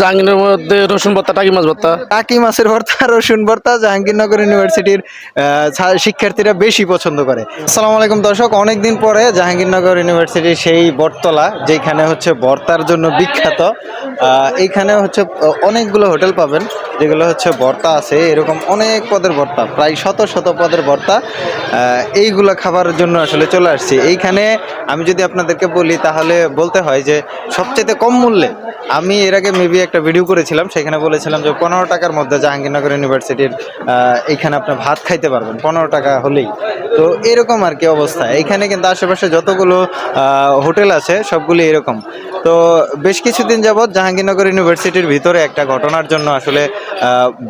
জাহাঙ্গীরের মধ্যে রসুন ভর্তা, টাকি মাছ ভর্তা? টাকি মাছের ভর্তা, রসুন ভর্তা জাহাঙ্গীরনগর ইউনিভার্সিটির শিক্ষার্থীরা বেশি পছন্দ করে। আসসালামু আলাইকুম দর্শক, অনেকদিন পরে জাহাঙ্গীরনগর ইউনিভার্সিটির সেই বটতলা, যেখানে হচ্ছে ভর্তার জন্য বিখ্যাত এইখানে হচ্ছে অনেকগুলো হোটেল পাবেন। যেগুলো হচ্ছে ভর্তা আছে, এরকম অনেক পদের ভর্তা, প্রায় শত শত পদের ভর্তা এইগুলো খাবার জন্য আসলে চলে আসছি। এইখানে আমি যদি আপনাদেরকে বলি, তাহলে বলতে হয় যে সবচেয়ে কম মূল্যে, আমি এর আগে মেবি একটা ভিডিও করেছিলাম, সেখানে বলেছিলাম যে পনেরো টাকার মধ্যে জাহাঙ্গীরনগর ইউনিভার্সিটির এইখানে আপনি ভাত খাইতে পারবেন, পনেরো টাকা হলেই। তো এরকম আর কি অবস্থা। এইখানে কিন্তু আশেপাশে যতগুলো হোটেল আছে, সবগুলি এরকম। তো বেশ কিছুদিন যাবৎ জাহাঙ্গীরনগর ইউনিভার্সিটির ভিতরে একটা ঘটনার জন্য আসলে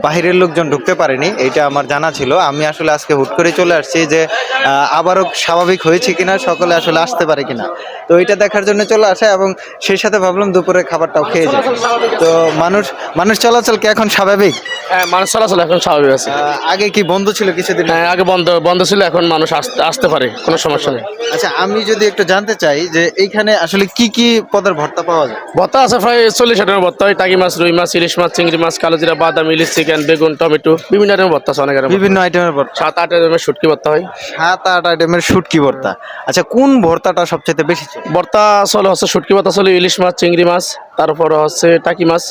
বাহিরের লোকজন ঢুকতে পারেনি এটা আমার জানা ছিল। আমি আসলে আজকে হুট করে চলে আসছি যে আবারও স্বাভাবিক হয়েছে কিনা, সকলে আসলে আসতে পারে কিনা। তো এটা দেখার জন্য চলে আসে এবং সেই সাথে ভাবলাম দুপুরে খাবারটাও খেয়ে যায় তো মানুষ মানুষ চলাচল কি এখন স্বাভাবিক? হ্যাঁ মানুষ চলাচল এখন স্বাভাবিক আছে। আগে কি বন্ধ ছিল কিছুদিন? হ্যাঁ আগে বন্ধ বন্ধ ছিল এখন মানুষ আসতে আসতে পারে কোনো সমস্যা নেই। আচ্ছা আমি যদি একটু জানতে চাই যে এইখানে আসলে কি কি পদের ভর্তা পাওয়া যায়? ভর্তা আছে প্রায় চল্লিশ হাজার ভর্তা হয় টাকি মাছ রুই মাছ ইলিশ মাছ চিংড়ি মাছ কালোজিরা বাদাম ইলিশ চিকেন বেগুন টমেটো বিভিন্ন রকমের ভর্তা আছে অনেক রকমের। বিভিন্ন আইটেমের ভর্তা। সাত আট রকমের শুটকি ভর্তা হয়। সাত আট আইটেমের শুটকি ভর্তা। আচ্ছা কোন ভর্তাটা সবচেয়ে বেশি ভর্তা চলে হচ্ছে শুটকি ভর্তা চলে ইলিশ মাছ চিংড়ি মাছ তারপর হচ্ছে টাকি মাছ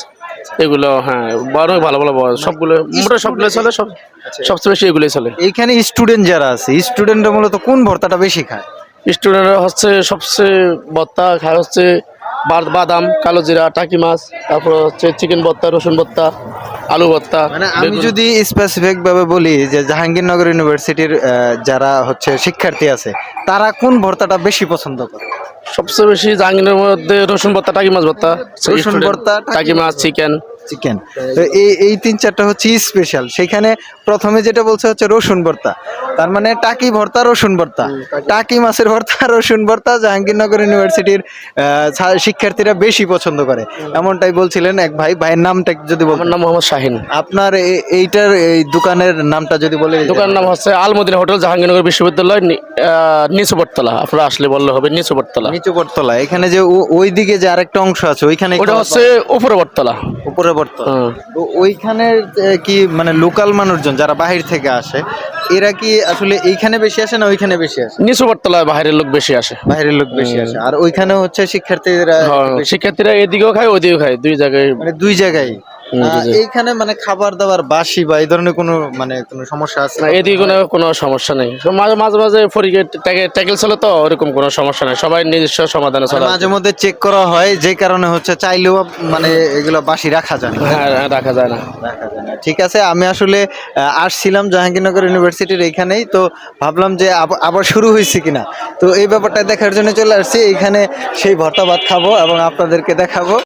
এগুলো হ্যাঁ বড় ভালো ভালো সবগুলো মোটামুটি সবগুলো চলে সব সবচেয়ে বেশি এগুলোই চলে। এইখানে স্টুডেন্ট যারা আছে স্টুডেন্টরা মূলত কোন ভর্তাটা বেশি খায়? স্টুডেন্টরা হচ্ছে সবচেয়ে ভর্তা খায় হচ্ছে বাদাম কালো জিরা টাকি মাছ তারপর হচ্ছে চিকেন ভর্তা রসুন ভর্তা আলু ভর্তা মানে আমি যদি স্পেসিফিক ভাবে বলি যে জাহাঙ্গীরনগর ইউনিভার্সিটির যারা হচ্ছে শিক্ষার্থী আছে তারা কোন ভর্তাটা বেশি পছন্দ করে? সবচেয়ে বেশি জাঙ্গিনের মধ্যে রসুন ভর্তা টাকি মাছ ভর্তা। রসুন ভর্তা, টাকি টাকি মাছ চিকেন চিকেন তো এই এই তিন চারটা হচ্ছে স্পেশাল সেখানে প্রথমে যেটা বলছে হচ্ছে রসুন ভর্তা। তার মানে টাকি ভর্তা রসুন ভর্তা। টাকি। মাছের ভর্তা রসুন ভর্তা জাহাঙ্গীরনগর ইউনিভার্সিটির শিক্ষার্থীরা বেশি পছন্দ করে। এমনটাই বলছিলেন এক ভাই। ভাইয়ের নামটা যদি আমার নাম মোহাম্মদ শাহিন। আপনার এইটার এই দোকানের নামটা যদি বলে দোকানের নাম হচ্ছে আলমদিনা হোটেল জাহাঙ্গীরনগর বিশ্ববিদ্যালয় নিচু বটতলা। আপনারা আসলে বললে হবে নিচু বটতলা। নিচু বটতলা। এখানে যে ওই দিকে যে আরেকটা অংশ আছে ওইখানে ওটা হচ্ছে উপরে বটতলা। উপরে বটতলা তো ওইখানে কি মানে লোকাল মানুষজন যারা বাহির থেকে আসে এরা কি আসলে এইখানে বেশি আসে না ওইখানে বেশি আসে? নিচু বটতলায় বাইরের লোক বেশি আসে। বাইরের লোক বেশি আসে। আর ওইখানে হচ্ছে শিক্ষার্থীরা হ্যাঁ, শিক্ষার্থীরা এদিকেও খায় ওদিকেও খায় দুই জায়গায় মানে দুই জায়গায়। এইখানে মানে খাবার দাবার বাসি বা এই ধরনের কোনো মানে কোনো সমস্যা আছে? না এদিকে কোনো কোনো সমস্যা নেই। মাঝে মাঝে মাঝে ট্যাকেল চলে তো ওরকম কোনো সমস্যা নেই। সবাই নিজস্ব সমাধানে চলে মানে মাঝে মধ্যে চেক করা হয় যে কারণে হচ্ছে চাইলেও মানে এগুলো বাসি রাখা যায় না। হ্যাঁ হ্যাঁ, রাখা যায় না। রাখা যায় না। ঠিক আছে আমি আসলে আসছিলাম জাহাঙ্গীরনগর ইউনিভার্সিটির এইখানেই তো ভাবলাম যে আব- আবার শুরু হয়েছে কিনা। তো এই ব্যাপারটা দেখার জন্য চলে আসছি। এইখানে সেই ভর্তা ভাত খাব এবং আপনাদেরকে দেখাবো।